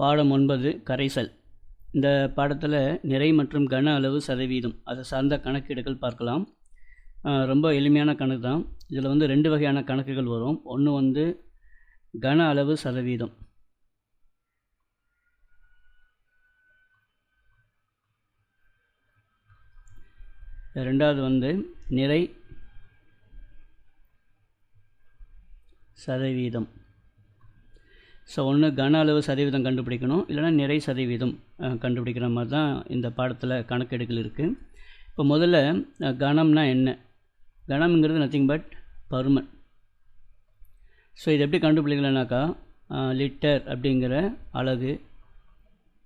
பாடம் ஒன்பது கரைசல். இந்த பாடத்தில் நிறை மற்றும் கன அளவு சதவீதம். அதை சார்ந்த கணக்கீடுகள் பார்க்கலாம். ரொம்ப எளிமையான கணக்கு தான். இதில் வந்து ரெண்டு வகையான கணக்குகள் வரும். ஒன்று வந்து கன அளவு சதவீதம். ரெண்டாவது வந்து நிறை சதவீதம். ஸோ ஒன்று கன அளவு சதவீதம் கண்டுபிடிக்கணும். இல்லைன்னா நிறை சதவீதம் கண்டுபிடிக்கிற மாதிரி தான் இந்த பாடத்தில் கணக்கெடுக்கல் இருக்குது இப்போ முதல்ல கணம்னா என்ன? கணம்ங்கிறது நத்திங் பட் பருமன். ஸோ இது எப்படி கண்டுபிடிக்கலனாக்கா லிட்டர் அப்படிங்கிற அழகு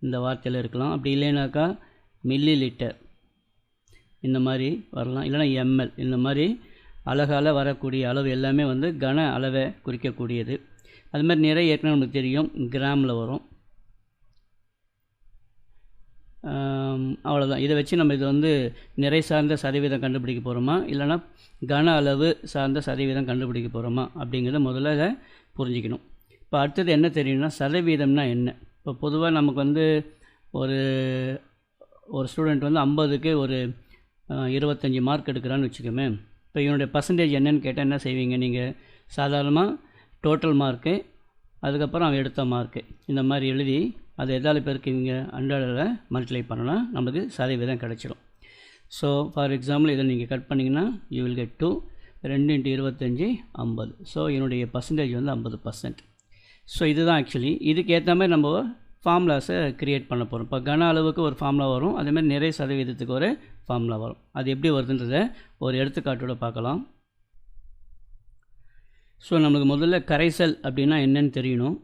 இந்த வார்த்தையில் இருக்கலாம். அப்படி இல்லைனாக்கா மில்லி லிட்டர் இந்த மாதிரி வரலாம். இல்லைன்னா எம்எல் இந்த மாதிரி அழகால் வரக்கூடிய அளவு எல்லாமே வந்து கன அளவை குறிக்கக்கூடியது. அது மாதிரி நிறைய ஏற்கனவே நமக்கு தெரியும். கிராமில் வரும். அவ்வளோதான் இதை வச்சு நம்ம இது வந்து நிறை சார்ந்த சதவீதம் கண்டுபிடிக்க போகிறோமா இல்லைன்னா கன அளவு சார்ந்த சதவீதம் கண்டுபிடிக்க போகிறோமா அப்படிங்கிறத முதல்ல புரிஞ்சுக்கணும். இப்போ அடுத்தது என்ன தெரியும்னா சதவீதம்னா என்ன? இப்போ பொதுவாக நமக்கு வந்து ஒரு ஒரு ஸ்டூடெண்ட் வந்து ஐம்பதுக்கு ஒரு இருபத்தஞ்சி மார்க் எடுக்கிறான்னு வச்சுக்கோமே. இப்போ இவனுடைய பர்சன்டேஜ் என்னன்னு கேட்டால் என்ன செய்வீங்க நீங்கள் சாதாரணமாக டோட்டல் மார்க்கு அதுக்கப்புறம் அவன் எடுத்த மார்க்கு இந்த மாதிரி எழுதி அதை எதால் பெருக்குவீங்க அன்றாடில் மல்டிப்ளை பண்ணோன்னா நமக்கு சதவீதம் கிடச்சிரும். ஸோ ஃபார் எக்ஸாம்பிள் இதை நீங்கள் கட் பண்ணிங்கன்னா யூ வில் கெட் டூ ரெண்டு இன்ட்டு இருபத்தஞ்சி ஐம்பது. ஸோ என்னுடைய பர்சன்டேஜ் வந்து ஐம்பது பர்சன்ட் ஸோ இதுதான் ஆக்சுவலி இதுக்கு ஏற்ற மாதிரி நம்ம ஃபார்முலாஸை க்ரியேட் பண்ண போகிறோம் இப்போ கன அளவுக்கு ஒரு ஃபார்முலா வரும். அதேமாதிரி நிறைய சதவீதத்துக்கு ஒரு ஃபார்முலா வரும். அது எப்படி வருதுன்றதை ஒரு எடுத்துக்காட்டோட பார்க்கலாம். ஸோ நம்மளுக்கு முதல்ல கரைசல் அப்படின்னா என்னன்னு தெரியணும்.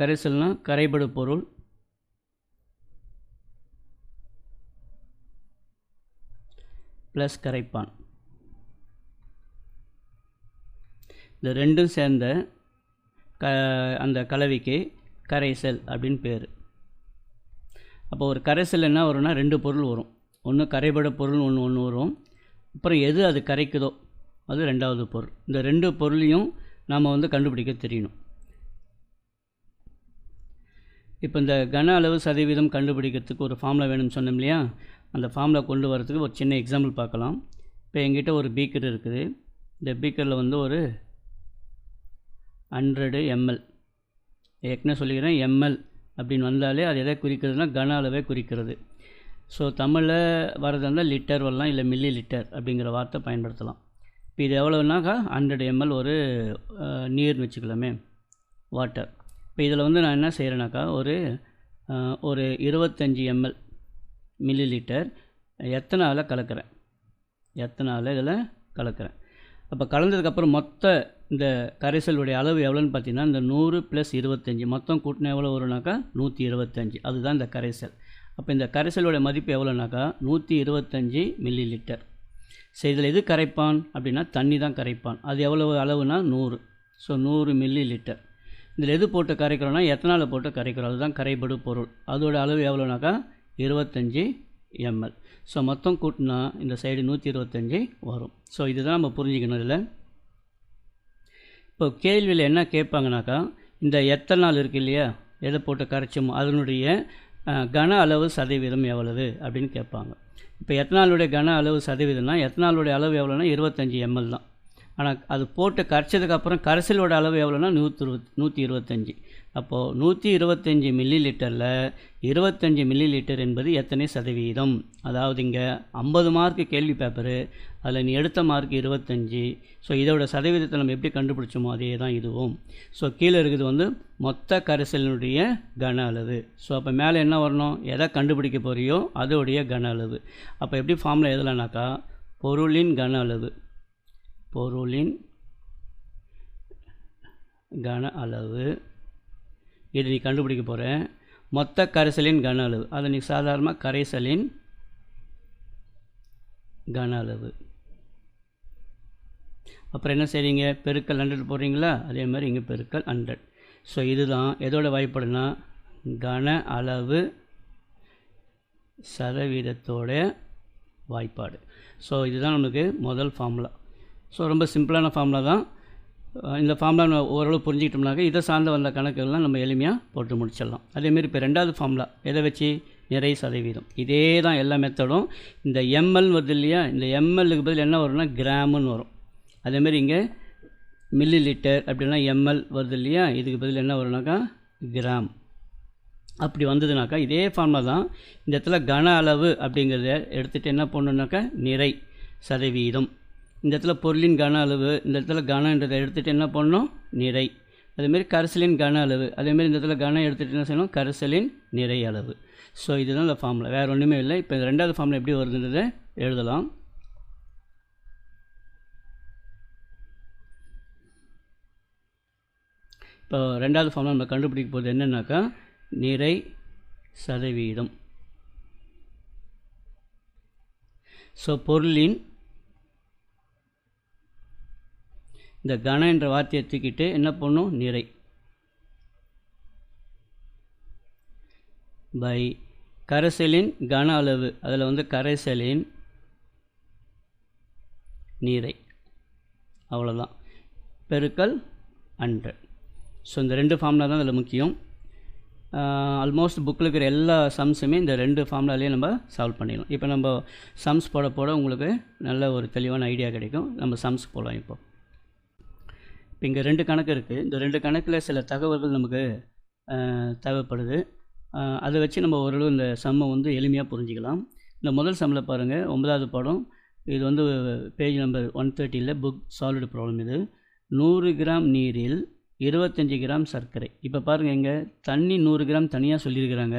கரைசல்னால் கரைபடு பொருள். ப்ளஸ் கரைப்பான். இந்த ரெண்டும் சேர்ந்த க அந்த கலவைக்கு கரைசல் அப்படின்னு பேர். அப்போ ஒரு கரைசல் என்ன வரும்னா ரெண்டு பொருள் வரும். ஒன்று கரைபட பொருள் ஒன்று ஒன்று வரும். அப்புறம் எது அது கரைக்குதோ? அது ரெண்டாவது பொருள். இந்த ரெண்டு பொருளையும் நாம் வந்து கண்டுபிடிக்க தெரியணும். இப்போ இந்த கன அளவு சதவீதம் கண்டுபிடிக்கிறதுக்கு ஒரு ஃபார்முலா வேணும்னு சொன்னோம் இல்லையா? அந்த ஃபார்முலா கொண்டு வரதுக்கு ஒரு சின்ன எக்ஸாம்பிள் பார்க்கலாம். இப்போ எங்கிட்ட ஒரு பீக்கர் இருக்குது. இந்த பீக்கரில் வந்து ஒரு ஹண்ட்ரடு எம்எல் ஏற்கனவே சொல்லிக்கிறேன் எம்எல் அப்படின்னு வந்தாலே அது எதை குறிக்கிறதுனா கன அளவே குறிக்கிறது. ஸோ தமிழில் வரது இருந்தால் லிட்டர் வரலாம் இல்லை மில்லி லிட்டர் அப்படிங்கிற வார்த்தை பயன்படுத்தலாம். இப்போ இது எவ்வளோனாக்கா ஹண்ட்ரட் எம்எல் ஒரு நீர்னு வச்சுக்கலாமே வாட்டர் இப்போ இதில் வந்து நான் என்ன செய்கிறேனாக்கா ஒரு ஒரு இருபத்தஞ்சி எம்எல் மில்லி லிட்டர் எத்தனால் கலக்கிறேன்? எத்தனால் இதில் கலக்கிறேன்? அப்போ கலந்ததுக்கப்புறம் மொத்த இந்த கரைசலுடைய அளவு எவ்வளோன்னு பார்த்தீங்கன்னா இந்த நூறு ப்ளஸ் இருபத்தஞ்சி மொத்தம் கூட்டினா எவ்வளோ வரும்னாக்கா நூற்றி இருபத்தஞ்சி. அதுதான் இந்த கரைசல். அப்போ இந்த கரைசலுடைய மதிப்பு எவ்வளோனாக்கா நூற்றி இருபத்தஞ்சி மில்லி லிட்டர் சரி இதில் எது கரைப்பான் அப்படின்னா தண்ணி தான் கரைப்பான். அது எவ்வளவு அளவுனா நூறு. ஸோ நூறு மில்லி லிட்டர் இதில் எது போட்டு கரைக்கிறோன்னா எத்தனால் போட்டு கரைக்கிறோம். அதுதான் கரைபடு பொருள். அதோட அளவு எவ்வளோனாக்கா? இருபத்தஞ்சி எம்எல். ஸோ மொத்தம் கூட்டினா இந்த சைடு நூற்றி இருபத்தஞ்சி வரும். ஸோ இதுதான் நம்ம புரிஞ்சுக்கணும் இதில். இப்போ கேள்வியில் என்ன கேட்பாங்கனாக்கா இந்த எத்தனால் இருக்கு இல்லையா? எதை போட்டு கரைச்சோமோ அதனுடைய கன அளவு சதவீதம் எவ்வளவு அப்படின்னு கேட்பாங்க. இப்போ எத்தனாலுடைய கன அளவு சதவீதம்னா எத்தனாலுடைய அளவு எவ்வளோனா இருபத்தஞ்சி எம்எல் தான். ஆனால் அது போட்டு கரைச்சதுக்கப்புறம் கரைசலோட அளவு எவ்வளோனா நூற்றி இருபத் நூற்றி இருபத்தஞ்சி. அப்போது நூற்றி இருபத்தஞ்சி மில்லி லிட்டரில் இருபத்தஞ்சி மில்லி லிட்டர் என்பது எத்தனை சதவீதம்? அதாவது இங்கே ஐம்பது மார்க்கு கேள்வி பேப்பரு அதில் நீ எடுத்த மார்க் இருபத்தஞ்சி. ஸோ இதோட சதவீதத்தை நம்ம எப்படி கண்டுபிடிச்சோமோ அதே தான் இதுவும். ஸோ கீழே இருக்குது வந்து மொத்த கரைசலினுடைய கன அளவு. ஸோ அப்போ மேலே என்ன வரணும்? எதை கண்டுபிடிக்க போறியோ அதோடைய கன அளவு. அப்போ எப்படி ஃபார்மில் எழுதலாம்னாக்கா பொருளின் கன அளவு. பொருளின் கன அளவு. இது நீ கண்டுபிடிக்க போகிற மொத்த கரைசலின் கன அளவு. அதை நீ சாதாரணமாக கரைசலின் கன அளவு. அப்புறம் என்ன செய்கிறீங்க பெருக்கல் ஹண்ட்ரட் போடுறீங்களா? அதே மாதிரி இங்கே பெருக்கல் ஹண்ட்ரட் ஸோ இதுதான். எதோட வாய்ப்பாடுனா கன அளவு சதவீதத்தோட வாய்ப்பாடு. ஸோ இதுதான் நமக்கு முதல் ஃபார்முலா ஸோ ரொம்ப சிம்பிளான ஃபார்முலா தான். இந்த ஃபார்முலா நம்ம ஓரளவு புரிஞ்சுக்கிட்டோம்னாக்க இதை சார்ந்த வந்த கணக்குகள்லாம் நம்ம எளிமையாக போட்டு முடிச்சிடலாம். அதேமாரி இப்போ ரெண்டாவது ஃபார்முலா எதை வச்சு? நிறை சதவீதம். இதே தான் எல்லா மெத்தடும் இந்த எம்எல் வருது இல்லையா? இந்த எம்எல்லுக்கு பதில் என்ன வரும்னா கிராமுன்னு வரும். அதேமாரி இங்கே மில்லி லிட்டர் அப்படின்னா எம்எல் வருது இல்லையா? இதுக்கு பதில் என்ன வரும்னாக்கா? கிராம் அப்படி வந்ததுனாக்கா இதே ஃபார்முலா தான் இந்த இடத்துல கன அளவு அப்படிங்கிறத எடுத்துகிட்டு என்ன பண்ணணுனாக்கா நிறை சதவீதம். இந்த இடத்துல பொருளின் கன அளவு இந்த இடத்துல கனன்றதை எடுத்துகிட்டு என்ன பண்ணணும்? நிறை. அதேமாரி கரைசலின் கன அளவு அதேமாரி இந்த இடத்துல கனம் எடுத்துகிட்டு என்ன செய்யணும்? கரைசலின் நிறை அளவு. ஸோ இதுதான் இந்த ஃபார்முலா வேறு ஒன்றுமே இல்லை. இப்போ இந்த ரெண்டாவது ஃபார்முலா எப்படி வருதுன்றதை எழுதலாம். இப்போ ரெண்டாவது ஃபார்முலா நம்ம கண்டுபிடிக்க போகிறது என்னென்னாக்கா நிறை சதவீதம். ஸோ பொருளின் இந்த கன என்ற வார்த்தையை தூக்கிட்டு என்ன பண்ணும்? நிறை. பை. கரைசலின் கன அளவு. அதில் வந்து கரைசலின் நீரை அவ்வளோதான் பெருக்கல் ஹண்ட்ரட் ஸோ இந்த ரெண்டு ஃபார்முலா தான் இதில் முக்கியம். ஆல்மோஸ்ட் புக்கில் இருக்கிற எல்லா சம்ஸுமே இந்த ரெண்டு ஃபார்முலாலேயே நம்ம சால்வ் பண்ணிடலாம். இப்போ நம்ம சம்ஸ் போட போட உங்களுக்கு நல்ல ஒரு தெளிவான ஐடியா கிடைக்கும். நம்ம சம்ஸ் போகலாம் இப்போ. இப்போ இங்கே ரெண்டு கணக்கு இருக்குது இந்த ரெண்டு கணக்கில் சில தகவல்கள் நமக்கு தேவைப்படுது. அதை வச்சு நம்ம ஓரளவு இந்த சம்மை வந்து எளிமையாக புரிஞ்சிக்கலாம். இந்த முதல் சம்மில் பாருங்கள் ஒன்பதாவது படம். இது வந்து பேஜ் நம்பர் ஒன் தேர்ட்டியில் புக் சாலிடு ப்ராப்ளம் இது. நூறு கிராம் நீரில் இருபத்தஞ்சி கிராம் சர்க்கரை. இப்போ பாருங்கள் இங்கே தண்ணி நூறு கிராம் தனியாக சொல்லியிருக்கிறாங்க.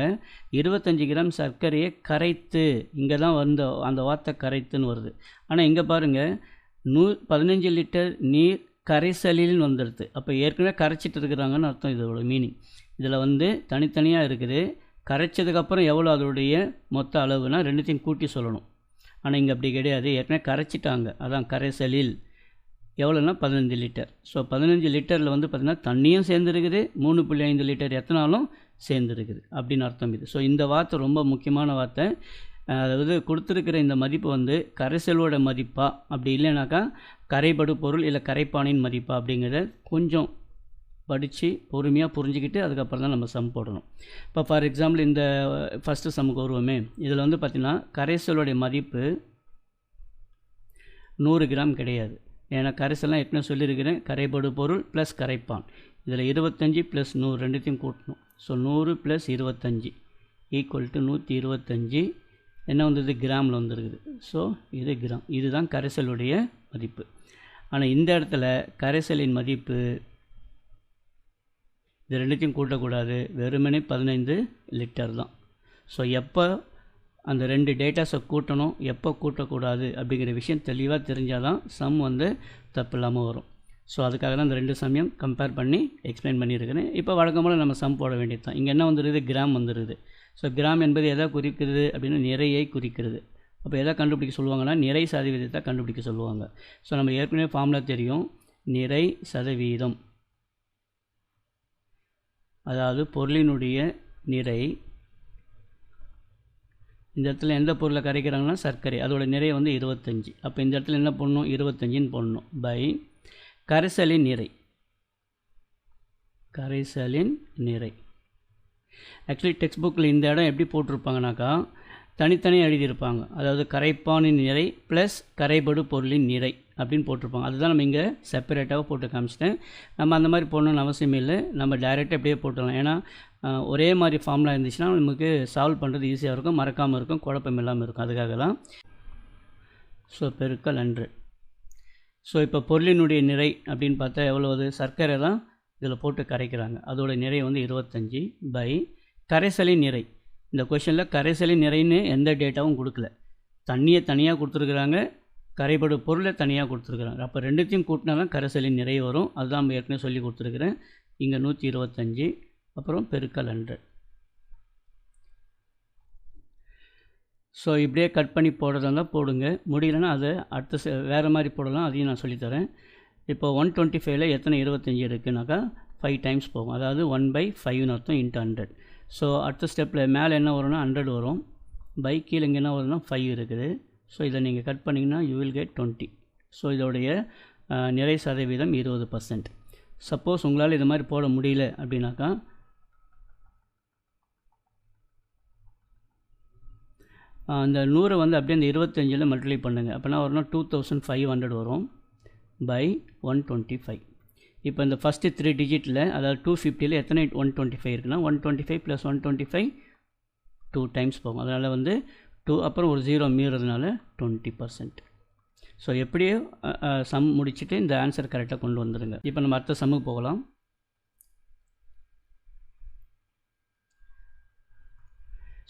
இருபத்தஞ்சி கிராம் சர்க்கரையை கரைத்து இங்கே தான் வந்து அந்த வார்த்தை கரைத்துன்னு வருது. ஆனால் இங்கே பாருங்கள் நூ பதினஞ்சு லிட்டர் நீர் கரைசலில் வந்துடுது. அப்போ ஏற்கனவே கரைச்சிட்டு இருக்கிறாங்கன்னு அர்த்தம் இதோட மீனிங் இதில் வந்து தனித்தனியாக இருக்குது. கரைச்சதுக்கப்புறம் எவ்வளோ அதோடைய மொத்த அளவுனால் ரெண்டுத்தையும் கூட்டி சொல்லணும். ஆனால் இங்கே அப்படி கிடையாது. ஏற்கனவே கரைச்சிட்டாங்க. அதான் கரைசலில். எவ்வளோன்னா பதினஞ்சு லிட்டர் ஸோ பதினஞ்சு லிட்டரில் வந்து பார்த்திங்கன்னா தண்ணியும் சேர்ந்துருக்குது. மூணு புள்ளி ஐந்து லிட்டர் எத்தனாலும் சேர்ந்துருக்குது. அப்படின்னு அர்த்தம் இது. ஸோ இந்த வார்த்தை ரொம்ப முக்கியமான வார்த்தை. அதாவது கொடுத்துருக்கிற இந்த மதிப்பு வந்து கரைசலோட மதிப்பா? அப்படி இல்லைனாக்கா கரைபடு பொருள் இல்லை கரைப்பானின் மதிப்பா? அப்படிங்கிறத கொஞ்சம் படித்து பொறுமையாக புரிஞ்சுக்கிட்டு அதுக்கப்புறம் தான் நம்ம சம் போடணும். இப்போ ஃபார் எக்ஸாம்பிள் இந்த ஃபஸ்ட்டு சம்முக்கு வருவோமே. இதில் வந்து பார்த்திங்கன்னா கரைசலோடைய மதிப்பு நூறு கிராம் கிடையாது. ஏன்னா கரைசல்லாம் ஏற்கனவே சொல்லியிருக்கிறேன். கரைபடு பொருள் ப்ளஸ் கரைப்பான். இதில் இருபத்தஞ்சி ப்ளஸ் நூறு ரெண்டுத்தையும் கூட்டணும். ஸோ நூறு ப்ளஸ் இருபத்தஞ்சி ஈக்குவல் டு நூற்றி இருபத்தஞ்சி என்ன வந்தது? கிராமில் வந்துருக்குது. ஸோ இது கிராம். இதுதான் கரைசலுடைய மதிப்பு. ஆனால் இந்த இடத்துல கரைசலின் மதிப்பு இது ரெண்டுத்தையும் கூட்டக்கூடாது. வெறுமனே பதினைந்து லிட்டர் தான். ஸோ எப்போ அந்த ரெண்டு டேட்டாஸை கூட்டணும்? எப்போ கூட்டக்கூடாது? அப்படிங்கிற விஷயம் தெளிவாக தெரிஞ்சால் தான் சம் வந்து தப்பு இல்லாமல் வரும். ஸோ அதுக்காக தான் இந்த ரெண்டு சமயம் கம்பேர் பண்ணி எக்ஸ்பிளைன் பண்ணியிருக்கிறேன். இப்போ வழக்கம் போல் நம்ம சம் போட வேண்டியது தான். இங்கே என்ன வந்துடுது கிராம் வந்துடுது ஸோ கிராம் என்பது எதை குறிக்கிறது அப்படின்னா நிறையை குறிக்கிறது. அப்போ எதை கண்டுபிடிக்க சொல்லுவாங்கன்னா நிறை சதவீதத்தை கண்டுபிடிக்க சொல்லுவாங்க. ஸோ நம்ம ஏற்கனவே ஃபார்முலா தெரியும். நிறை சதவீதம். அதாவது பொருளினுடைய நிறை. இந்த இடத்துல எந்த பொருளை கரைக்கிறாங்கன்னா சர்க்கரை. அதோட நிறை வந்து இருபத்தஞ்சி. அப்போ இந்த இடத்துல என்ன பண்ணணும் இருபத்தஞ்சின்னு போடணும். பை கரைசலின் நிறை. கரைசலின் நிறை. ஆக்சுவலி டெக்ஸ்ட் புக்கில் இந்த இடம் எப்படி போட்டிருப்பாங்கனாக்கா தனித்தனியாக எழுதியிருப்பாங்க. அதாவது கரைப்பானின் நிறை ப்ளஸ் கரைபடு பொருளின் நிறை அப்படின்னு போட்டிருப்பாங்க. அதுதான் நம்ம இங்கே செப்பரேட்டாக போட்டு காமிச்சிட்டேன். நம்ம அந்த மாதிரி போடணும்னு அவசியம் இல்லை. நம்ம டைரெக்டாக அப்படியே போட்டுடலாம். ஏன்னா ஒரே மாதிரி ஃபார்ம்லாம் இருந்துச்சுன்னா நமக்கு சால்வ் பண்ணுறது ஈஸியாக இருக்கும். மறக்காமல் இருக்கும். குழப்பம் இல்லாமல் இருக்கும். அதுக்காக தான் ஸோ பெருக்கல் அன்று. ஸோ இப்போ பொருளினுடைய நிறை அப்படின்னு பார்த்தா எவ்வளவு சர்க்கரை தான் இதில் போட்டு கரைக்கிறாங்க. அதோட நிறை வந்து இருபத்தஞ்சி பை கரைசலின் நிறை. இந்த கொஷனில் கரைசலின் நிறைன்னு எந்த டேட்டாவும் கொடுக்கல. தண்ணியை தனியாக கொடுத்துருக்குறாங்க கரைபடு பொருளை தனியாக கொடுத்துருக்குறாங்க. அப்போ ரெண்டுத்தையும் கூட்டினா தான் கரைசலின் நிறை வரும். அதுதான் நம்ம ஏற்கனவே சொல்லி கொடுத்துருக்குறேன். இங்கே நூற்றி இருபத்தஞ்சி அப்புறம் பெருக்கல் ஹண்ட்ரட் ஸோ இப்படியே கட் பண்ணி போடுறதா இருந்தால் போடுங்க. முடியலன்னா அதை அடுத்த வேறு மாதிரி போடலாம். அதையும் நான் சொல்லித்தரேன் இப்போ ஒன் டுவெண்ட்டி ஃபைவ்ல எத்தனை இருபத்தஞ்சி இருக்குனாக்கா ஃபைவ் டைம்ஸ் போகும். அதாவது ஒன் பை ஃபைவ்னு அர்த்தம் இன்ட்டு ஹண்ட்ரட் ஸோ அடுத்த ஸ்டெப்பில் மேலே என்ன வரும்னா ஹண்ட்ரட் வரும். பை கீழே இங்கே என்ன வரும்னா ஃபைவ் இருக்குது. ஸோ இதை நீங்கள் கட் பண்ணிங்கன்னா you will get twenty so இதோடைய நிறை சதவீதம் இருபது பர்சன்ட் சப்போஸ் உங்களால் இது மாதிரி போட முடியல அப்படின்னாக்கா அந்த நூறை வந்து அப்படியே அந்த இருபத்தஞ்சில் மல்டிப்ளை பண்ணுங்கள் அப்போனா வரணும் டூ தௌசண்ட் ஃபைவ் ஹண்ட்ரட் வரும் பை ஒன் டுவெண்ட்டி ஃபைவ் இப்போ இந்த ஃபஸ்ட்டு த்ரீ டிஜிட்டில் அதாவது டூ ஃபிஃப்டியில் எத்தனை ஒன் டுவெண்ட்டி ஃபைவ் இருக்குன்னா one twenty five plus one twenty five two times போகும். அதனால் வந்து டூ அப்புறம் ஒரு ஜீரோ மீறதுனால டுவெண்ட்டி பர்சன்ட் ஸோ எப்படியோ சம் முடிச்சுட்டு இந்த ஆன்சர் கரெக்டாக கொண்டு வந்துடுங்க இப்போ நம்ம அடுத்த சம்முக்கு போகலாம்.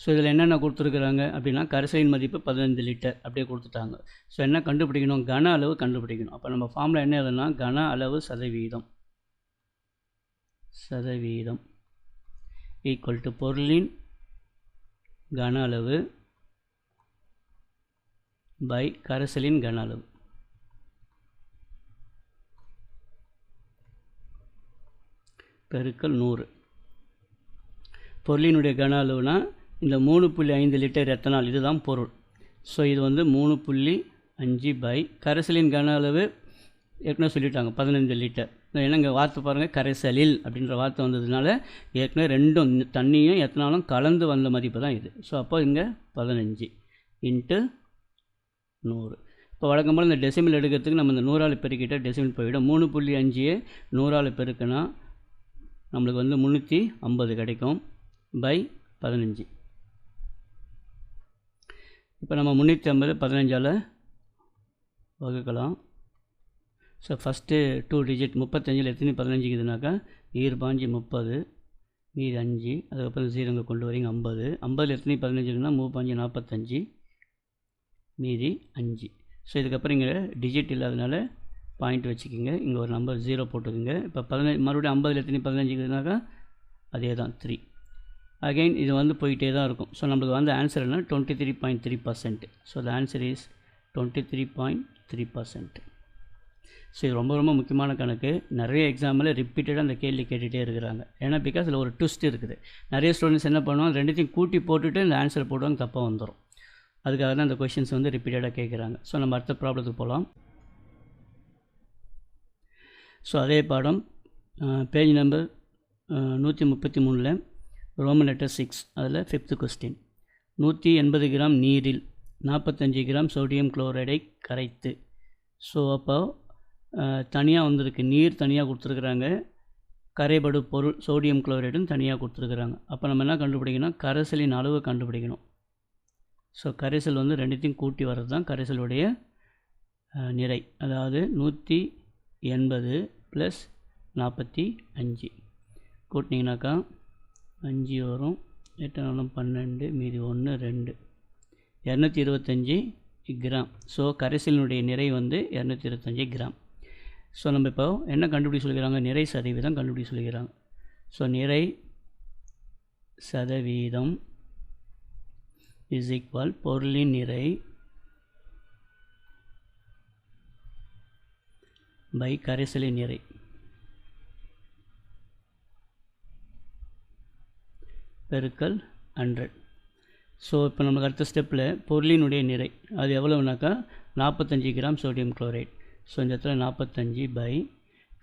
ஸோ இதில் என்னென்ன கொடுத்துருக்குறாங்க அப்படின்னா கரைசலின் மதிப்பு பதினைந்து லிட்டர் அப்படியே கொடுத்துட்டாங்க. ஸோ என்ன கண்டுபிடிக்கணும்? கன அளவு கண்டுபிடிக்கணும். அப்போ நம்ம ஃபார்மில் என்ன எதுனா கன அளவு சதவீதம். சதவீதம் ஈக்குவல் டு பொருளின் கன அளவு பை கரைசலின் கன அளவு. பெருக்கல் நூறு. பொருளினுடைய கன அளவுனா இந்த மூணு புள்ளி ஐந்து லிட்டர் எத்தனால் இதுதான் பொருள். ஸோ இது வந்து மூணு புள்ளி அஞ்சு பை கரைசலின் கன அளவு ஏற்கனவே சொல்லிட்டாங்க பதினஞ்சு லிட்டர். என்னங்க வார்த்தை பாருங்கள் கரைசலில் அப்படின்ற வார்த்தை வந்ததுனால ஏற்கனவே ரெண்டும் தண்ணியும் எத்தனாலும் கலந்து வந்த மதிப்பு தான் இது. ஸோ அப்போ இங்கே பதினஞ்சு இன்ட்டு நூறு. இப்போ வழக்கம் போல் இந்த டெசிமல் எடுக்கிறதுக்கு நம்ம இந்த நூறால் பெருக்கிட்ட டெசிமல் போயிடும். மூணு புள்ளி அஞ்சு நூறால் பெருக்கினா நம்மளுக்கு வந்து முந்நூற்றி ஐம்பது கிடைக்கும் பை பதினஞ்சு. இப்போ நம்ம முந்நூற்றி ஐம்பது பதினஞ்சால் வகுக்கலாம். ஸோ ஃபஸ்ட்டு டூ டிஜிட் முப்பத்தஞ்சில் எத்தனை பதினஞ்சுக்குதுனாக்கா ஈர் பாஞ்சு முப்பது மீதி அஞ்சு அதுக்கப்புறம் ஜீரோங்க கொண்டு வரீங்க ஐம்பது. ஐம்பதில் எத்தனை பதினஞ்சுக்குன்னா மூ பாஞ்சு நாற்பத்தஞ்சு மீதி அஞ்சு. ஸோ இதுக்கப்புறம் இங்கே டிஜிட் இல்லாதனால பாயிண்ட் வச்சுக்கிங்க. இங்கே ஒரு நம்பர் ஜீரோ போட்டுக்கோங்க. இப்போ பதினஞ்சு மறுபடியும் ஐம்பதில் எத்தனை பதினஞ்சுக்குதுனாக்கா அதே தான் த்ரீ அகைன் இது வந்து போயிட்டே தான் இருக்கும். ஸோ நம்மளுக்கு வந்து ஆன்சர் என்ன? Twenty three point three percent so the answer is twenty three point three percent so இது ரொம்ப ரொம்ப முக்கியமான கணக்கு. நிறைய எக்ஸாமில் ரிப்பீட்டடாக அந்த கேள்வி கேட்டுகிட்டே இருக்கிறாங்க. ஏன்னா பிகாஸ் இதில் ஒரு ட்விஸ்ட் இருக்குது. நிறைய ஸ்டூடெண்ட்ஸ் என்ன பண்ணுவாங்க? ரெண்டுத்தையும் கூட்டி போட்டுட்டு இந்த ஆன்சர் போடுவாங்க தப்பாக வந்துடும் அதுக்காக தான் அந்த கொஷின்ஸ் வந்து ரிப்பீட்டடாக கேட்குறாங்க ஸோ நம்ம அடுத்த ப்ராப்ளத்துக்கு போகலாம் ஸோ அதே பாடம் பேஜ் நம்பர் நூற்றி முப்பத்தி மூணில் ரோமன் லெட்டர் சிக்ஸ் அதில் ஃபிஃப்த்து கொஸ்டின் நூற்றி எண்பது கிராம் நீரில் நாற்பத்தஞ்சு கிராம் சோடியம் குளோரைடை கரைத்து. ஸோ அப்போ தனியாக வந்திருக்கு. நீர் தனியாக கொடுத்துருக்குறாங்க. கரைபடு பொருள் சோடியம் குளோரைடும் தனியாக கொடுத்துருக்குறாங்க. அப்போ நம்ம என்ன கண்டுபிடிக்கணும்? கரைசலின் அளவு கண்டுபிடிக்கணும். ஸோ கரைசல் வந்து ரெண்டுத்தையும் கூட்டி வர்றது தான் கரைசலுடைய நிறை. அதாவது நூற்றி எண்பது ப்ளஸ் நாற்பத்தி அஞ்சு. கூட்டினீங்கனாக்கா அஞ்சு வரும் எட்டு நாளும் பன்னெண்டு மீதி ஒன்று ரெண்டு. இரநூத்தி இருபத்தஞ்சி கிராம். ஸோ கரைசலினுடைய நிறை வந்து இரநூத்தி இருபத்தஞ்சி கிராம். ஸோ நம்ம இப்போ என்ன கண்டுபிடி சொல்லிக்கிறாங்க நிறை சதவீதம் கண்டுபிடி சொல்லிக்கிறாங்க ஸோ நிறை சதவீதம் இஸ் ஈக்குவல் பொருளின் நிறை பை கரைசலின் நிறை. பெருக்கல் ஹண்ட்ரட் ஸோ இப்போ நமக்கு அடுத்த ஸ்டெப்பில் பொருளினுடைய நிறை. அது எவ்வளோனாக்கா நாற்பத்தஞ்சு கிராம் சோடியம் குளோரைட் ஸோ இந்த இடத்துல நாற்பத்தஞ்சு பை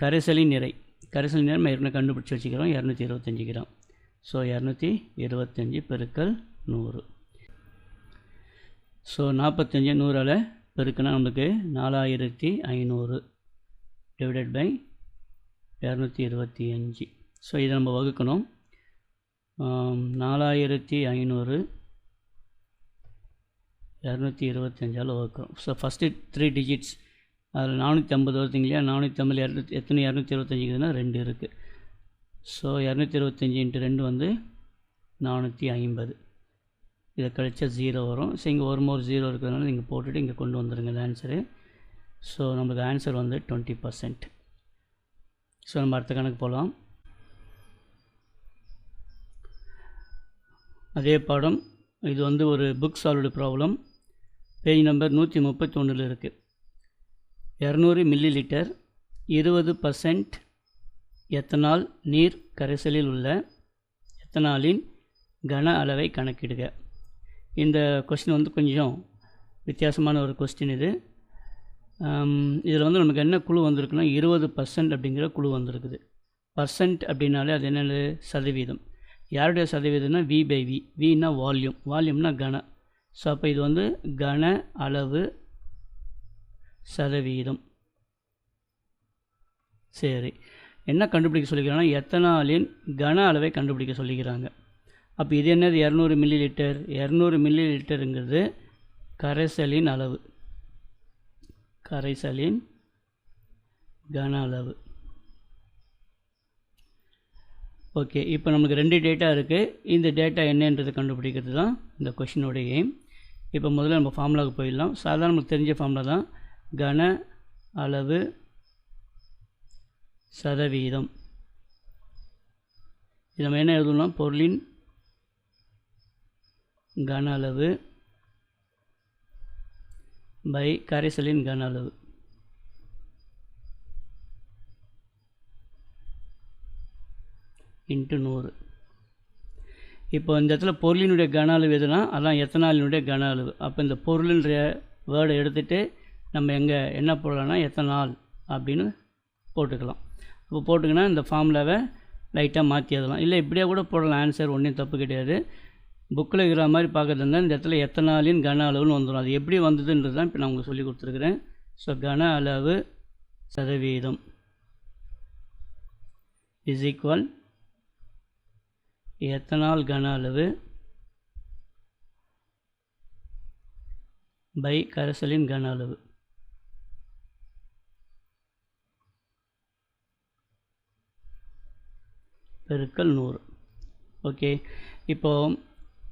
கரைசலின் நிறை. கரைசலின் நிறை நம்ம ஏற்கனவே கண்டுபிடிச்சி வச்சுக்கிறோம். இரநூத்தி இருபத்தஞ்சி கிராம். ஸோ இரநூத்தி இருபத்தஞ்சி பெருக்கல் நூறு. ஸோ நாற்பத்தஞ்சு நூறால் பெருக்கினா நமக்கு நாலாயிரத்தி ஐநூறு டிவைடட் பை இரநூத்தி இருபத்தி அஞ்சு. ஸோ இதை நம்ம வகுக்கணும். நாலாயிரத்தி ஐநூறு. இரநூத்தி இருபத்தஞ்சால் வகுக்கிறோம். ஸோ ஃபஸ்ட்டு த்ரீ டிஜிட்ஸ் அதில் நானூற்றி ஐம்பது வருதுங்க இல்லையா? நானூற்றி ஐம்பது இரநூத்தி எத்தனை இரநூத்தி இருபத்தஞ்சிக்குதுன்னா ரெண்டு இருக்குது ஸோ இரநூத்தி இருபத்தஞ்சி இன்ட்டு ரெண்டு வந்து நானூற்றி ஐம்பது. இதை கழிச்சா ஜீரோ வரும். ஸோ இங்கே ஒரு மோர் ஜீரோ இருக்கிறதுனால இங்கே போட்டுட்டு இங்கே கொண்டு வந்துடுங்க இந்த ஆன்சரு ஸோ நம்மளுக்கு ஆன்சர் வந்து டுவெண்ட்டி பர்சன்ட் ஸோ நம்ம அடுத்த கணக்கு போகலாம் அதே பாடம் இது வந்து ஒரு book solved problem page number நூற்றி முப்பத்தி ஒன்றில் இருக்குது இரநூறு மில்லி லிட்டர் இருபது பர்சன்ட் எத்தனால் நீர் கரைசலில் உள்ள எத்தனாலின் கன அளவை கணக்கிடுக. இந்த கொஸ்டின் வந்து கொஞ்சம் வித்தியாசமான ஒரு கொஸ்டின் இது. இதில் வந்து நமக்கு என்ன குழு வந்திருக்குன்னா இருபது பர்சன்ட் அப்படிங்கிற குழு வந்திருக்குது. பர்சன்ட் அப்படின்னாலே அது என்னது? சதவீதம். யாருடைய சதவீதம்னா வி பை வி வின்னா வால்யூம் வால்யூம்னா கன. ஸோ அப்போ இது வந்து கன அளவு சதவீதம். சரி. என்ன கண்டுபிடிக்க சொல்லிக்கிறாங்கன்னா எத்தனாலின் கன அளவை கண்டுபிடிக்க சொல்லிக்கிறாங்க. அப்போ இது என்னது? இரநூறு மில்லி லிட்டர் இரநூறு மில்லி லிட்டருங்கிறது கரைசலின் அளவு. கரைசலின் கன அளவு. ஓகே இப்போ நமக்கு ரெண்டு டேட்டா இருக்குது இந்த டேட்டா என்னன்றதை கண்டுபிடிக்கிறது தான் இந்த கொஷினோட எய்ம் இப்போ முதல்ல நம்ம ஃபார்முலாவுக்கு போயிடலாம். சாதாரண நமக்கு தெரிஞ்ச ஃபார்முலா தான் கன அளவு சதவீதம். இது நம்ம என்ன எழுதணும் பொருளின் கன அளவு பை கரைசலின் கன அளவு. இன்ட்டு நூறு. இப்போ இந்த இடத்துல பொருளினுடைய கன அளவு எதுனா அதான் எத்தனாலினுடைய கன அளவு. அப்போ இந்த பொருளின்ற வேர்டை எடுத்துகிட்டு நம்ம எங்கே என்ன போடலாம்னா எத்தனால் அப்படின்னு போட்டுக்கலாம். இப்போ போட்டுக்கினா இந்த ஃபார்முலாவை லைட்டாக மாற்றி எழுதலாம். இல்லை இப்படியே கூட போடலாம். ஆன்சர் ஒன்றும் தப்பு கிடையாது. புக்கில் இருக்கிற மாதிரி பார்க்கறது இருந்தால் இந்த இடத்துல எத்தனாலின் கன அளவுன்னு வந்துடும் அது எப்படி வந்ததுன்றது தான் இப்போ நான் உங்களுக்கு சொல்லி கொடுத்துருக்குறேன். ஸோ கன அளவு சதவீதம் இஸ் ஈக்குவல் எத்தனால் கன அளவு? பை கரைசலின் கன அளவு. பெருக்கல் நூறு. ஓகே. இப்போது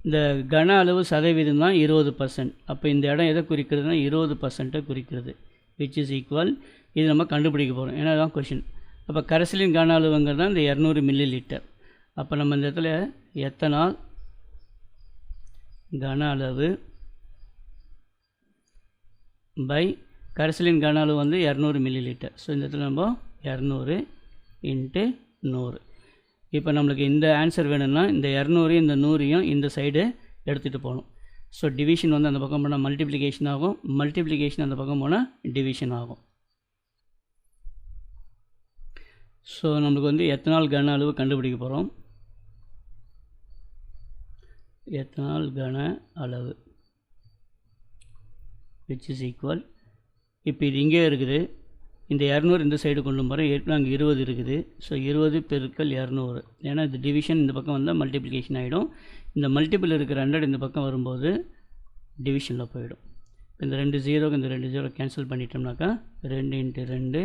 இந்த கன அளவு சதவீதம் தான் இருபது பர்சன்ட் அப்போ இந்த இடம் எதை குறிக்கிறதுனா இருபது பர்சன்ட்டை குறிக்கிறது. விச் இஸ் ஈக்குவல் இது நம்ம கண்டுபிடிக்க போகிறோம் ஏன்னா தான் கொஷின் அப்போ கரைசலின் கன அளவுங்கிறது தான் இந்த இரநூறு மில்லி லிட்டர் அப்போ நம்ம இந்த இடத்துல எத்தனால் கன அளவு பை கரைசலின் கன அளவு வந்து இரநூறு மில்லி லிட்டர் ஸோ இந்த இடத்துல நம்ம இரநூறு இன்ட்டு நூறு. இப்போ நம்மளுக்கு இந்த ஆன்சர் வேணும்னா இந்த இரநூறு இந்த நூறையும் இந்த சைடு எடுத்துகிட்டு போகணும். ஸோ டிவிஷன் வந்து அந்த பக்கம் போனால் மல்டிப்ளிகேஷன் ஆகும். மல்டிப்ளிகேஷன் அந்த பக்கம் போனால் டிவிஷன் ஆகும். ஸோ நம்மளுக்கு வந்து எத்தனால் கன அளவு கண்டுபிடிக்க போகிறோம் எத்தனால் கன அளவு? விச் இஸ் ஈக்குவல் இப்போ இது இங்கே இருக்குது. இந்த இரநூறு இந்த சைடு கொண்டு போகிறோம் ஏற்கனவே அங்கே இருபது இருக்குது. ஸோ இருபது பெருக்கல் இரநூறு. ஏன்னா இந்த டிவிஷன் இந்த பக்கம் வந்தால் மல்டிப்ளிகேஷன் ஆகிடும் இந்த மல்டிபிள் இருக்கிற ஹண்ட்ரட் இந்த பக்கம் வரும்போது டிவிஷனில் போயிடும். இந்த ரெண்டு ஜீரோக்கு இந்த ரெண்டு ஜீரோ கேன்சல் பண்ணிட்டோம்னாக்கா ரெண்டு இன்ட்டு ரெண்டு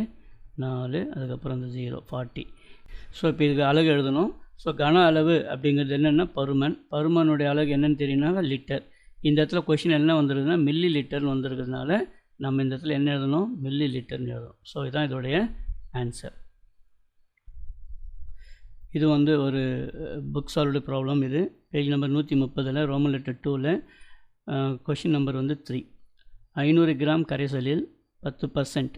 நாலு அதுக்கப்புறம் இந்த ஜீரோ ஃபார்ட்டி ஸோ இப்போ இதுக்கு அழகு எழுதணும். ஸோ கன அளவு அப்படிங்கிறது என்னென்னா பருமன். பருமனுடைய அளவு என்னென்னு தெரியும்னா லிட்டர். இந்த இடத்துல கொஷின் என்ன வந்துருக்குதுன்னா மில்லி லிட்டர்னு வந்திருக்கிறதுனால நம்ம இந்த இடத்துல என்ன எழுதணும்? மில்லி லிட்டர்னு எழுதணும். ஸோ இதுதான் இதோடைய ஆன்சர் இது வந்து ஒரு புக் சால்வ்டு ப்ராப்ளம் இது. பேஜ் நம்பர் நூற்றி முப்பதில் ரோமன் லெட்டர் டூவில் கொஷின் நம்பர் வந்து த்ரீ ஐநூறு கிராம் கரைசலில் பத்து பர்சன்ட்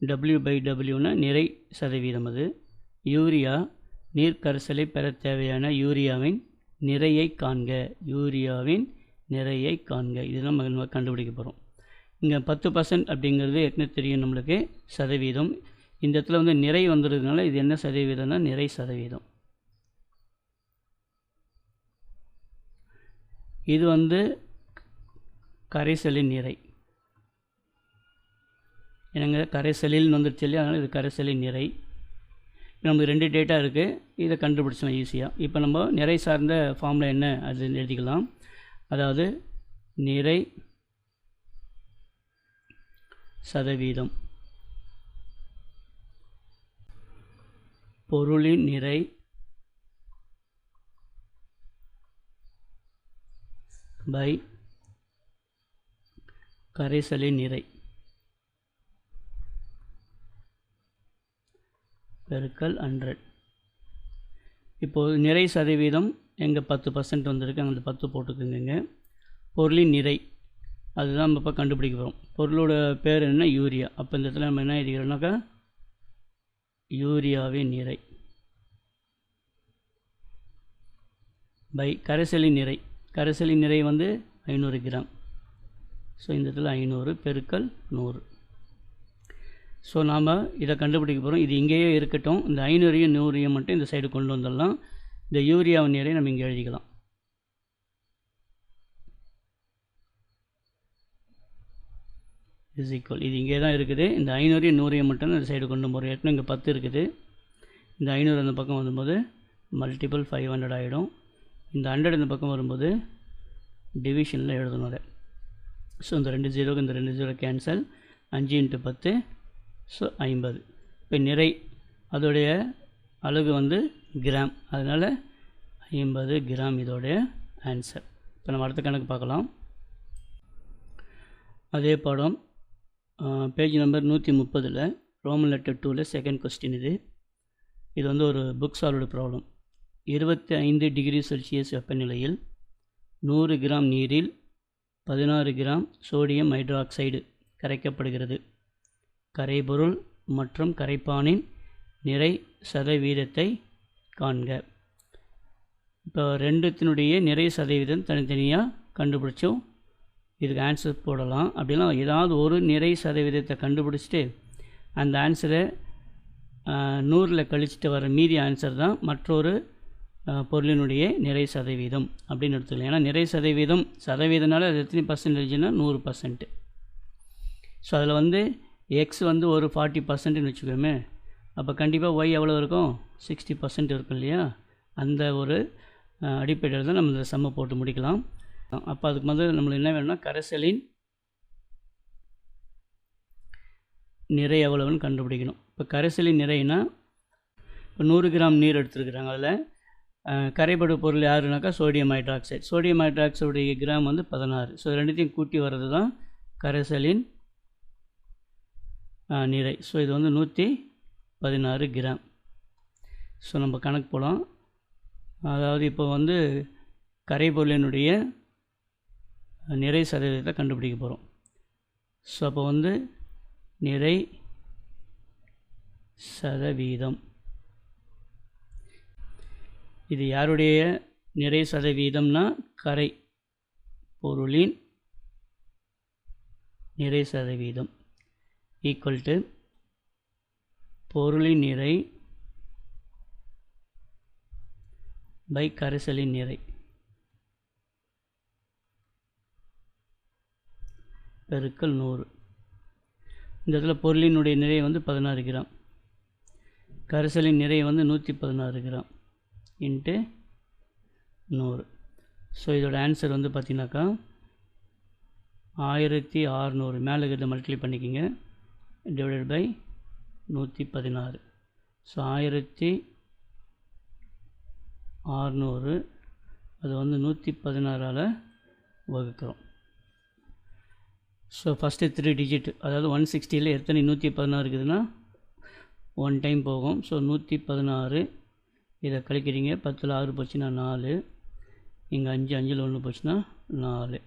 டபிள்யூ பை டபிள்யூனா நிறை சதவீதம் அது. யூரியா நீர்க்கரைசலை பெற தேவையான யூரியாவின் நிறையை காண்க. யூரியாவின் நிறையை காண்க. இது நம்ம கண்டுபிடிக்க போகிறோம் இங்கே பத்து பர்சன்ட் அப்படிங்கிறது ஏற்கனவே தெரியும் நம்மளுக்கு. சதவீதம். இந்த இடத்துல வந்து நிறை வந்துடுறதுனால இது என்ன சதவீதம்னா நிறை சதவீதம். இது வந்து கரைசலின் நிறை. எனக்கு கரைசலில் வந்துருச்சு இல்லையா? அதனால் இது கரைசலின் நிறை. நமக்கு ரெண்டு டேட்டா இருக்குது இதை கண்டுபிடிச்சோம் ஈஸியாக இப்போ நம்ம நிறை சார்ந்த ஃபார்மில் என்ன அது எழுதிக்கலாம். அதாவது நிறை சதவீதம். பொருளின் நிறை பை கரைசலின் நிறை. பெருக்கல் ஹண்ட்ரட் இப்போது நிறை சதவீதம் எங்கே பத்து பர்சன்ட் வந்திருக்கு அந்த பத்து போட்டுக்குங்க பொருளின் நிறை. அதுதான் நம்ம இப்போ கண்டுபிடிக்க போகிறோம் பொருளோட பேர் என்ன? யூரியா. அப்போ இந்த இடத்துல நம்ம என்ன எழுதிக்கிறோம்னாக்கா? யூரியாவின் நிறை. பை கரைசலின் நிறை. கரைசலின் நிறை வந்து ஐநூறு கிராம். ஸோ இந்த இடத்துல ஐநூறு பெருக்கல் நூறு. ஸோ நாம் இதை கண்டுபிடிக்க போகிறோம் இது இங்கேயே இருக்கட்டும். இந்த ஐநூறையும் நூறையும் மட்டும் இந்த சைடு கொண்டு வந்துடலாம். இந்த யூரியாவின் நீரை நம்ம இங்கே எழுதிக்கலாம். இஸ் ஈக்குவல் இது இங்கே தான் இருக்குது. இந்த ஐநூறையும் நூறையும் மட்டும் இந்த சைடு கொண்டு போகிறோம் ஏற்கனவே இங்கே பத்து இருக்குது. இந்த ஐநூறு அந்த பக்கம் வரும்போது மல்டிபிள் ஃபைவ் ஹண்ட்ரட் ஆகிடும் இந்த ஹண்ட்ரட் இந்த பக்கம் வரும்போது டிவிஷனில் எழுதணும் அதை. ஸோ இந்த ரெண்டு ஜீரோக்கு இந்த ரெண்டு ஜீரோ கேன்சல் அஞ்சு இன்ட்டு பத்து. ஸோ ஐம்பது. இப்போ நிறை அதோடைய அழகு வந்து கிராம். அதனால் ஐம்பது கிராம் இதோடைய ஆன்சர் இப்போ நம்ம அடுத்த கணக்கு பார்க்கலாம். அதே பாடம் பேஜ் நம்பர் நூற்றி முப்பதில் ரோமன் லெட்டர் டூவில் செகண்ட் கொஸ்டின் இது. இது வந்து ஒரு புக் சால்வோட ப்ராப்ளம் இருபத்தி ஐந்து டிகிரி செல்சியஸ் வெப்பநிலையில் நூறு கிராம் நீரில் பதினாறு கிராம் சோடியம் ஹைட்ராக்சைடு கரைக்கப்படுகிறது. கரைபொருள் மற்றும் கரைப்பானின் நிறை சதவீதத்தை காண்க. இப்போ ரெண்டுத்தினுடைய நிறை சதவீதம் தனித்தனியாக கண்டுபிடிச்சோம் இதுக்கு ஆன்சர் போடலாம். அப்படின்னா ஏதாவது ஒரு நிறை சதவீதத்தை கண்டுபிடிச்சிட்டு அந்த ஆன்சரை நூறில் கழிச்சிட்டு வர மீதி ஆன்சர் தான் மற்றொரு பொருளினுடைய நிறை சதவீதம் அப்படின்னு எடுத்துக்கலாம். ஏன்னா நிறை சதவீதம் சதவீதனால அது எத்தனை பர்சன்டேஜ்னால் நூறு பர்சன்ட்டு ஸோ அதில் வந்து எக்ஸ் வந்து ஒரு ஃபார்ட்டி பர்சன்ட்னு வச்சுக்கோமே அப்போ கண்டிப்பாக ஒய் எவ்வளோ இருக்கும்? சிக்ஸ்டி பர்சன்ட் இருக்கும் இல்லையா? அந்த ஒரு அடிப்படையில் தான் நம்ம இந்த செம்மை போட்டு முடிக்கலாம். அப்போ அதுக்கு முதல்ல நம்மளுக்கு என்ன வேணும்னா கரைசலின் நிறை எவ்வளவுன்னு கண்டுபிடிக்கணும். இப்போ கரைசலின் நிறைனா இப்போ நூறு கிராம் நீர் எடுத்துருக்குறாங்க அதில். கரைபடு பொருள் யாருனாக்கா? சோடியம் ஹைட்ராக்சைடு சோடியம் ஹைட்ராக்சைடுடைய கிராம் வந்து பதினாறு. ஸோ ரெண்டுத்தையும் கூட்டி வர்றது தான் கரைசலின் நிறை ஸோ இது வந்து நூற்றி பதினாறு கிராம். ஸோ நம்ம கணக்கு போகலாம் அதாவது இப்போ வந்து கரைபொருளினுடைய நிறை சதவீதத்தை கண்டுபிடிக்க போகிறோம் ஸோ அப்போ வந்து நிறை சதவீதம். இது யாருடைய நிறை சதவீதம்னா கரை பொருளின் நிறை சதவீதம். ஈக்குவல் டு பொருளின் நிறை பை கரைசலின் நிறை. பெருக்கல் நூறு. இந்த இடத்துல பொருளினுடைய நிறை வந்து பதினாறு கிராம். கரைசலின் நிறை வந்து நூற்றி பதினாறு கிராம். இன்ட்டு நூறு. ஸோ இதோட ஆன்சர் வந்து பார்த்தீங்கன்னாக்கா ஆயிரத்தி ஆறுநூறு மேலே இருக்கிறத மல்டிப்ளை பண்ணிக்கிங்க. டிவைடட் பை நூற்றி பதினாறு ஸோ ஆயிரத்தி ஆறுநூறு அது வந்து நூற்றி பதினாறால் வகுக்கிறோம். ஸோ ஃபஸ்ட்டு த்ரீ டிஜிட் அதாவது ஒன் சிக்ஸ்டியில் எத்தனை நூற்றி பதினாறு இருக்குதுன்னா ஒன் டைம் போகும். ஸோ நூற்றி பதினாறு இதை கழிக்கிறீங்க. பத்தில் ஆறு போச்சுன்னா நாலு. இங்கே அஞ்சு அஞ்சில் ஒன்று போச்சுன்னா நாலு.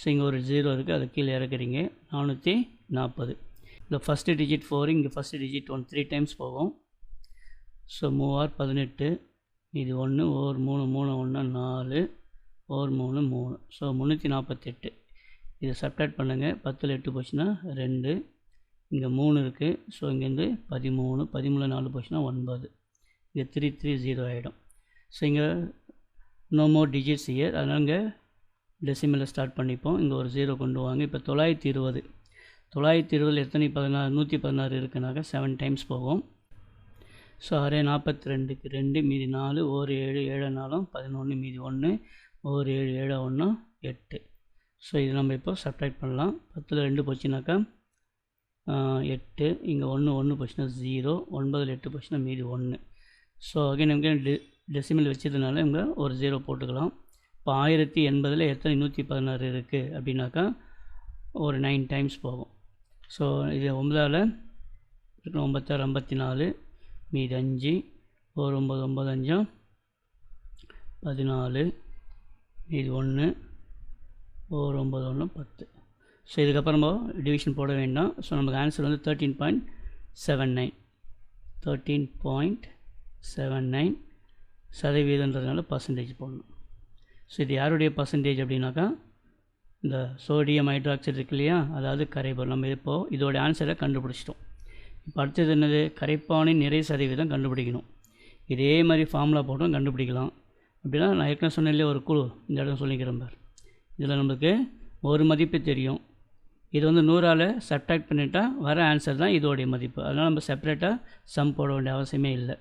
ஸோ இங்கே ஒரு ஜீரோ இருக்குது அதை கீழே இறக்குறீங்க. நானூற்றி நாற்பது இந்த ஃபஸ்ட்டு டிஜிட் ஃபோர் இங்கே first digit one three times போகும். ஸோ மூவார் பதினெட்டு இது ஒன்று ஓர் மூணு மூணு ஒன்று நாலு ஓர் மூணு மூணு. ஸோ முந்நூற்றி நாற்பத்தெட்டு இதை சப்ரேட் பண்ணுங்கள் பத்தில் எட்டு போச்சுன்னா ரெண்டு. இங்கே மூணு இருக்குது ஸோ இங்கேருந்து பதிமூணு பதிமூணு நாலு போச்சுன்னா ஒன்பது. இங்கே த்ரீ த்ரீ ஜீரோ ஆகிடும் ஸோ இங்கே நோ மோர் டிஜிட்ஸ் இயர் அதனால் இங்கே டெசிமலில் ஸ்டார்ட் பண்ணிப்போம். இங்கே ஒரு ஜீரோ கொண்டு வாங்க. இப்போ தொள்ளாயிரத்தி இருபது. தொள்ளாயிரத்தி இருபதில் எத்தனை பதினாறு? நூற்றி பதினாறு இருக்குனாக்கா செவன் டைம்ஸ் போகும். ஸோ அரே நாற்பத்தி ரெண்டுக்கு ரெண்டு மீதி நாலு ஒரு ஏழு ஏழு நாலும் பதினொன்று மீதி ஒன்று ஒரு ஏழு ஏழு ஒன்று எட்டு. ஸோ இது நம்ம இப்போ சப்ட்ராக்ட் பண்ணலாம். பத்தில் ரெண்டு போச்சுனாக்கா எட்டு இங்கே ஒன்று ஒன்று போச்சுன்னா ஜீரோ ஒன்பதில் எட்டு போச்சுன்னா மீதி ஒன்று ஸோ அகைன் இங்கே டெ டெசிமல் வச்சதுனால இங்கே ஒரு ஜீரோ போட்டுக்கலாம். இப்போ ஆயிரத்தி எண்பதில் எத்தனை? நூற்றி பதினாறு இருக்குது அப்படின்னாக்கா ஒரு நைன் டைம்ஸ் போகும். ஸோ இது ஒன்பதால் ஒம்பத்தாறு ஐம்பத்தி நாலு மீதி அஞ்சு ஒரு ஒம்பது ஒம்பது அஞ்சா? பதினாலு மீதி ஒன்று ஒரு ஒம்பது ஒன்று பத்து. ஸோ இதுக்கப்புறமா டிவிஷன் போட வேண்டாம். ஸோ நமக்கு ஆன்சர் வந்து thirteen point seven nine thirteen point seven nine சதவீதன்றதுனால percentage போடணும். ஸோ இது யாருடைய பர்சன்டேஜ் அப்படின்னாக்கா இந்த சோடியம் ஹைட்ராக்சைடு இருக்கு இல்லையா? அதாவது கரைபொருள். நம்ம இப்போது இதோட ஆன்சரை கண்டுபிடிச்சிட்டோம். இப்போ அடுத்தது என்னது? கரைப்பானின் நிறை சதவீதம் கண்டுபிடிக்கணும். இதே மாதிரி ஃபார்முலா போட்டும் கண்டுபிடிக்கலாம். அப்படின்னா நான் ஏற்கனவே சொன்னேன் ஒரு குழு இந்த இடம் சொல்லிக்கிறேன் பார். இதில் நம்மளுக்கு ஒரு மதிப்பு தெரியும். இது வந்து நூறால் சப்ட்ராக்ட் பண்ணிட்டால் வர ஆன்சர் தான் இதோடைய மதிப்பு. அதனால் நம்ம செப்பரேட்டாக சம் போட வேண்டிய அவசியமே இல்லை.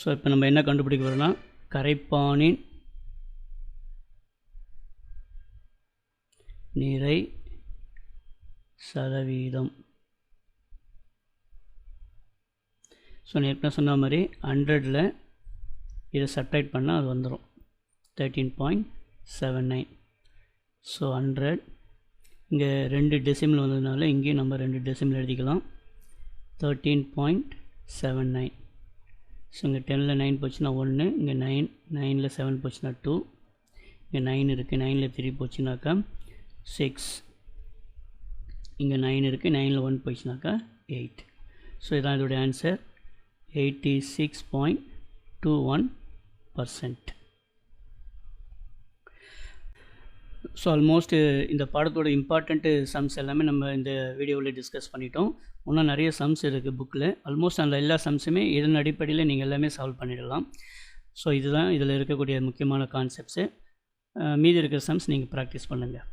ஸோ இப்போ நம்ம என்ன கண்டுபிடிக்க போகிறோம்னா கரைப்பானின் நிறை சதவீதம். ஸோ நான் ஏற்கனவே சொன்ன மாதிரி ஹண்ட்ரடில் இதை சப்ட்ராக்ட் பண்ணால் அது வந்துடும் thirteen point seven nine so hundred இங்கே ரெண்டு டெசிமில் வந்ததுனால இங்கேயும் நம்ம ரெண்டு டெசிமில் எழுதிக்கலாம். Thirteen point seven nine so இங்கே டெனில் நைன் போச்சுன்னா ஒன்று இங்கே நைன் நைனில் செவன் போச்சுன்னா டூ இங்கே நைன் இருக்குது நைனில் த்ரீ போச்சுனாக்கா சிக்ஸ் இங்கே நைன் இருக்குது நைனில் ஒன் போச்சுனாக்கா எயிட் ஸோ இதான் இதோடைய answer eighty six point two one percent so almost இந்த பாடத்தோட இம்பார்ட்டண்ட்டு சம்ஸ் எல்லாமே நம்ம இந்த வீடியோவில் டிஸ்கஸ் பண்ணிட்டோம். இன்னும் நிறைய சம்ஸ் இருக்குது புக்கில் ஆல்மோஸ்ட் அந்த எல்லா சம்ஸுமே இதன் அடிப்படையில் நீங்கள் எல்லாமே சால்வ் பண்ணிடலாம். ஸோ இதுதான் இதில் இருக்கக்கூடிய முக்கியமான கான்செப்ட்ஸு மீதி இருக்கிற சம்ஸ் நீங்கள் ப்ராக்டிஸ் பண்ணுங்கள்